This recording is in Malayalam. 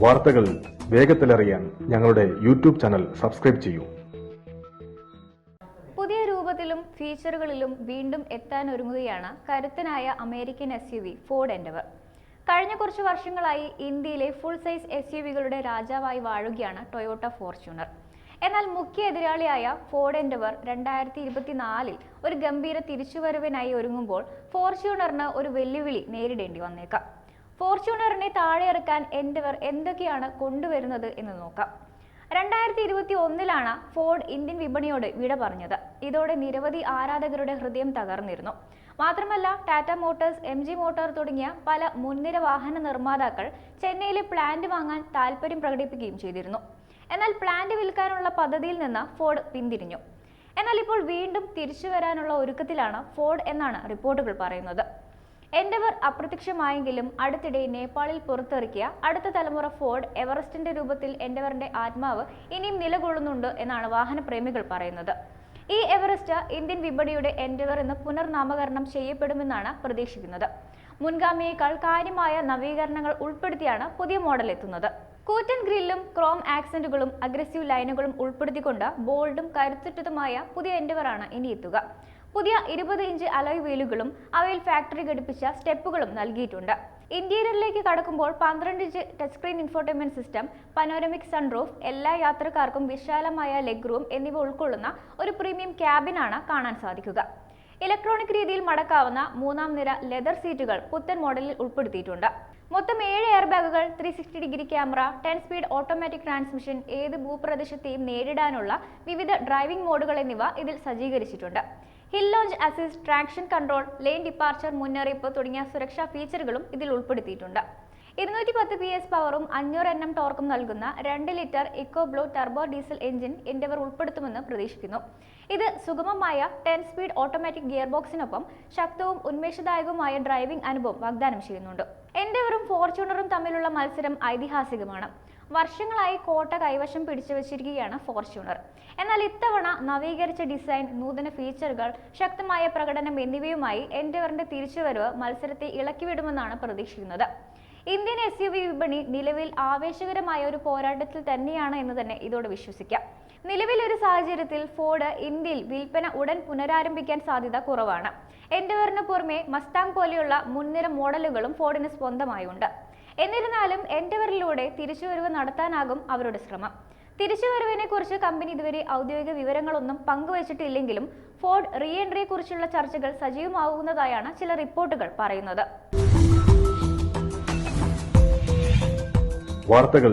വാർത്തകൾ വേഗത്തിലറിയാൻ ഞങ്ങളുടെ യൂട്യൂബ് ചാനൽ സബ്സ്ക്രൈബ് ചെയ്യൂ. പുതിയ രൂപത്തിലും ഫീച്ചറുകളിലും വീണ്ടും എത്താൻ ഒരുങ്ങുകയാണ് കരുത്തനായ American S U V Ford Endeavour കഴിഞ്ഞ കുറച്ച് വർഷങ്ങളായി ഇന്ത്യയിലെ ഫുൾ സൈസ് എസ് യു വികളുടെ രാജാവായി വാഴുകയാണ് ടൊയോട്ട ഫോർച്യൂണർ എന്നാൽ മുഖ്യ എതിരാളിയായ ഫോർഡ് എൻഡവർ രണ്ടായിരത്തി ഇരുപത്തിനാലിൽ ഒരു ഗംഭീര തിരിച്ചുവരവിനായി ഒരുങ്ങുമ്പോൾ ഫോർച്യൂണറിന് ഒരു വെല്ലുവിളി നേരിടേണ്ടി വന്നേക്കാം. ഫോർച്യൂണറിനെ താഴെ ഇറക്കാൻ എൻഡവർ എന്തൊക്കെയാണ് കൊണ്ടുവരുന്നത് എന്ന് നോക്കാം. രണ്ടായിരത്തി ഇരുപത്തി ഒന്നിലാണ് ഫോർഡ് ഇന്ത്യൻ വിപണിയോട് വിട പറഞ്ഞത്. ഇതോടെ നിരവധി ആരാധകരുടെ ഹൃദയം തകർന്നിരുന്നു. മാത്രമല്ല Tata Motors M G Motor തുടങ്ങിയ പല മുൻനിര വാഹന നിർമ്മാതാക്കൾ ചെന്നൈയിലെ പ്ലാന്റ് വാങ്ങാൻ താൽപ്പര്യം പ്രകടിപ്പിക്കുകയും ചെയ്തിരുന്നു. എന്നാൽ പ്ലാന്റ് വിൽക്കാനുള്ള പദ്ധതിയിൽ നിന്ന് ഫോർഡ് പിന്തിരിഞ്ഞു. എന്നാൽ ഇപ്പോൾ വീണ്ടും തിരിച്ചു വരാനുള്ള ഒരുക്കത്തിലാണ് ഫോർഡ് എന്നാണ് റിപ്പോർട്ടുകൾ പറയുന്നത്. എൻഡവർ അപ്രത്യക്ഷമായെങ്കിലും അടുത്തിടെ നേപ്പാളിൽ പുറത്തിറക്കിയ അടുത്ത തലമുറ ഫോർഡ് എവറസ്റ്റിന്റെ രൂപത്തിൽ എൻഡവറിന്റെ ആത്മാവ് ഇനിയും നിലകൊള്ളുന്നുണ്ട് എന്നാണ് വാഹനപ്രേമികൾ പറയുന്നത്. ഈ എവറസ്റ്റ് ഇന്ത്യൻ വിപണിയുടെ എൻഡവർ എന്ന് പുനർനാമകരണം ചെയ്യപ്പെടുമെന്നാണ് പ്രതീക്ഷിക്കുന്നത്. മുൻഗാമിയേക്കാൾ കാര്യമായ നവീകരണങ്ങൾ ഉൾപ്പെടുത്തിയാണ് പുതിയ മോഡൽ എത്തുന്നത്. കൂറ്റൻ ഗ്രില്ലും ക്രോം ആക്സന്റുകളും അഗ്രസീവ് ലൈനുകളും ഉൾപ്പെടുത്തിക്കൊണ്ട് ബോൾഡും കരുത്തുറ്റതുമായ പുതിയ എൻഡവറാണ് ഇനി എത്തുക പുതിയ ഇരുപത് ഇഞ്ച് അലോയ് വീലുകളും അവയിൽ ഫാക്ടറി ഘടിപ്പിച്ച സ്റ്റെപ്പുകളും നൽകിയിട്ടുണ്ട്. ഇന്റീരിയറിലേക്ക് കടക്കുമ്പോൾ പന്ത്രണ്ട് inch touch screen infotainment system panoramic sunroof എല്ലാ യാത്രക്കാർക്കും വിശാലമായ ലെഗ് റൂം എന്നിവ ഉൾക്കൊള്ളുന്ന ഒരു പ്രീമിയം ക്യാബിനാണ് കാണാൻ സാധിക്കുക. ഇലക്ട്രോണിക് രീതിയിൽ മടക്കാവുന്ന മൂന്നാം നിര ലെതർ സീറ്റുകൾ പുത്തൻ മോഡലിൽ ഉൾപ്പെടുത്തിയിട്ടുണ്ട്. മൊത്തം ഏഴ് എയർ ബാഗുകൾ three sixty degree camera ten speed automatic transmission ഏത് ഭൂപ്രദേശത്തെയും നേരിടാനുള്ള വിവിധ ഡ്രൈവിംഗ് മോഡുകൾ എന്നിവ ഇതിൽ സജ്ജീകരിച്ചിട്ടുണ്ട്. Hill launch assist traction control lane departure മുന്നറിയിപ്പ് തുടങ്ങിയ സുരക്ഷാ ഫീച്ചറുകളും ഇതിൽ ഉൾപ്പെടുത്തിയിട്ടുണ്ട്. ഇരുന്നൂറ്റി പത്ത് പി എസ് പവറും അഞ്ഞൂറ് എൻ എം ടോർക്കും നൽകുന്ന രണ്ട് litre Eco Blue turbo diesel engine Endeavour ഉൾപ്പെടുത്തുമെന്ന് പ്രതീക്ഷിക്കുന്നു. ഇത് സുഗമമായ ടെൻ സ്പീഡ് ഓട്ടോമാറ്റിക് ഗിയർ ബോക്സിനൊപ്പം ശക്തവും ഉന്മേഷദായകവുമായ ഡ്രൈവിംഗ് അനുഭവം വാഗ്ദാനം ചെയ്യുന്നുണ്ട്. എൻഡവറും ഫോർച്യൂണറും തമ്മിലുള്ള മത്സരം ഐതിഹാസികമാണ്. വർഷങ്ങളായി കോട്ട കൈവശം പിടിച്ചു വച്ചിരിക്കുകയാണ് ഫോർച്യൂണർ. എന്നാൽ ഇത്തവണ നവീകരിച്ച ഡിസൈൻ നൂതന ഫീച്ചറുകൾ ശക്തമായ പ്രകടനം എന്നിവയുമായി എൻഡവറിന്റെ തിരിച്ചുവരവ് മത്സരത്തെ ഇളക്കിവിടുമെന്നാണ് പ്രതീക്ഷിക്കുന്നത്. ഇന്ത്യൻ എസ് യു വി വിപണി നിലവിൽ ആവേശകരമായ ഒരു പോരാട്ടത്തിൽ തന്നെയാണ് എന്ന് തന്നെ ഇതോടെ വിശ്വസിക്കാം. നിലവിൽ ഒരു സാഹചര്യത്തിൽ ഫോർഡ് ഇന്ത്യയിൽ വിൽപ്പന ഉടൻ പുനരാരംഭിക്കാൻ സാധ്യത കുറവാണ്. എൻഡവറിന് പുറമെ മസ്താങ് പോലെയുള്ള മുൻനിര മോഡലുകളും ഫോർഡിന് സ്വന്തമായുണ്ട്. എന്നിരുന്നാലും എൻഡവറിലൂടെ തിരിച്ചുവരവ് നടത്താനാകും അവരുടെ ശ്രമം. തിരിച്ചുവരവിനെ കുറിച്ച് കമ്പനി ഇതുവരെ ഔദ്യോഗിക വിവരങ്ങളൊന്നും പങ്കുവച്ചിട്ടില്ലെങ്കിലും ഫോർഡ് റീ എൻട്രിയെ കുറിച്ചുള്ള ചർച്ചകൾ സജീവമാകുന്നതായാണ് ചില റിപ്പോർട്ടുകൾ പറയുന്നത്. വാർത്തകൾ